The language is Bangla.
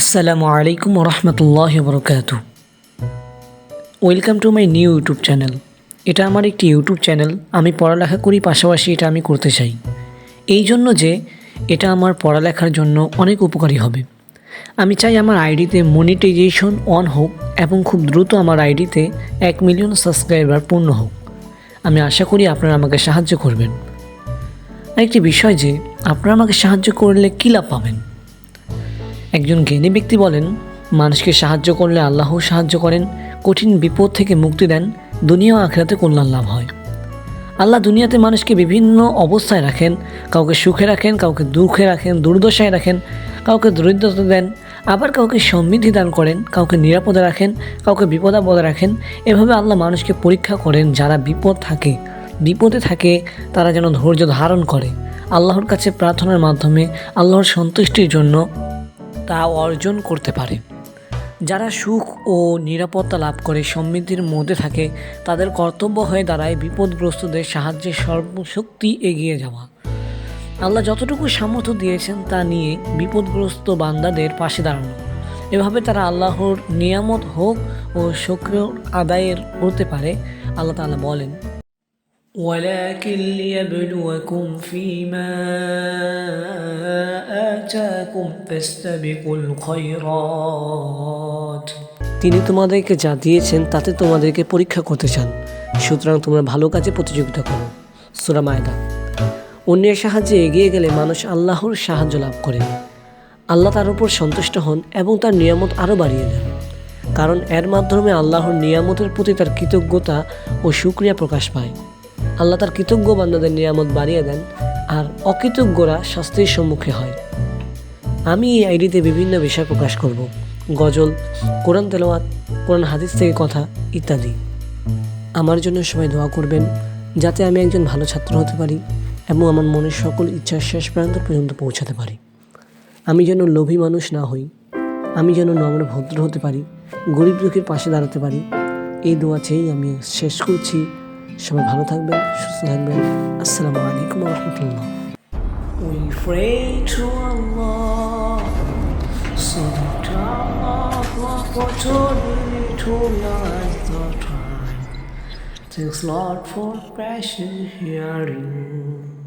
আসসালামু আলাইকুম রহমতুল্লাহ বরকাত welcome to my new YouTube channel এটা আমার একটি ইউটিউব চ্যানেল আমি পড়ালেখা করি, পাশাপাশি এটা আমি করতে চাই। এই জন্য যে এটা আমার পড়ালেখার জন্য অনেক উপকারী হবে। আমি চাই আমার আইডিতে মনিটাইজেশন অন হোক এবং খুব দ্রুত আমার আইডিতে এক মিলিয়ন সাবস্ক্রাইবার পূর্ণ হোক। আমি আশা করি আপনারা আমাকে সাহায্য করবেন। আরেকটি বিষয় যে, আপনারা আমাকে সাহায্য করলে কী লাভ পাবেন? একজন জ্ঞানী ব্যক্তি বলেন, মানুষকে সাহায্য করলে আল্লাহও সাহায্য করেন, কঠিন বিপদ থেকে মুক্তি দেন, দুনিয়া আখেরাতে কল্যাণ লাভ হয়। আল্লাহ দুনিয়াতে মানুষকে বিভিন্ন অবস্থায় রাখেন, কাউকে সুখে রাখেন, কাউকে দুঃখে রাখেন, দুর্দশায় রাখেন, কাউকে দরিদ্রতা দেন, আবার কাউকে সমৃদ্ধি দান করেন, কাউকে নিরাপদে রাখেন, কাউকে বিপদাপদে রাখেন। এভাবে আল্লাহ মানুষকে পরীক্ষা করেন, যারা বিপদ থাকে, বিপদে থাকে, তারা যেন ধৈর্য ধারণ করে। আল্লাহর কাছে প্রার্থনার মাধ্যমে, আল্লাহর সন্তুষ্টির জন্য তা অর্জন করতে পারে। যারা সুখ ও নিরাপত্তা লাভ করে সমৃদ্ধির মধ্যে থাকে, তাদের কর্তব্য হয়ে দাঁড়ায় বিপদগ্রস্তদের সাহায্যে সর্বশক্তি এগিয়ে যাওয়া। আল্লাহ যতটুকু সামর্থ্য দিয়েছেন তা নিয়ে বিপদগ্রস্ত বান্দাদের পাশে দাঁড়ানো। এভাবে তারা আল্লাহর নিয়ামত হোক ও সক্রিয় আদায়ের করতে পারে, আল্লাহ তাআলা বলেন। ولكن ليبلوكم فيما آتاكم فاستبقوا الخيرات তিনি তোমাদেরকে যা দিয়েছেন তাতে তোমাদেরকে পরীক্ষা করতে চান সুতরাং তোমরা ভালো কাজে প্রতিযোগিতা করো সুরা মায়দা অন্যের সাহায্যে এগিয়ে গেলে মানুষ আল্লাহর সাহায্য লাভ করে আল্লাহ তার উপর সন্তুষ্ট হন এবং তার নিয়ামত আরও বাড়িয়ে দেন কারণ এর মাধ্যমে আল্লাহর নিয়ামতের প্রতি তার কৃতজ্ঞতা ও সুক্রিয়া প্রকাশ পায় আল্লাহ তার কৃতজ্ঞ বান্দাদের নিয়ামত বাড়িয়ে দেন, আর অকৃতজ্ঞরা শাস্তির সম্মুখে হয়। আমি এই আইডিতে বিভিন্ন বিষয় প্রকাশ করব, গজল, কোরআন তেলাওয়াত, কোরআন হাদিস থেকে কথা ইত্যাদি। আমার জন্য সবাই দোয়া করবেন, যাতে আমি একজন ভালো ছাত্র হতে পারি এবং আমার মনের সকল ইচ্ছা শেষ প্রান্ত পর্যন্ত পৌঁছাতে পারি। আমি যেন লোভী মানুষ না হই, আমি যেন নম্র ভদ্র হতে পারি, গরিব দুঃখের পাশে দাঁড়াতে পারি। এই দোয়া চেয়েই আমি শেষ করছি। সবাই ভালো থাকবেন সুস্থ থাকবেন আসসালামু আলাইকুম রহমতুল্লাহ We pray to Allah so that Allah opportunity to light the time. Thanks Lord for precious hearing.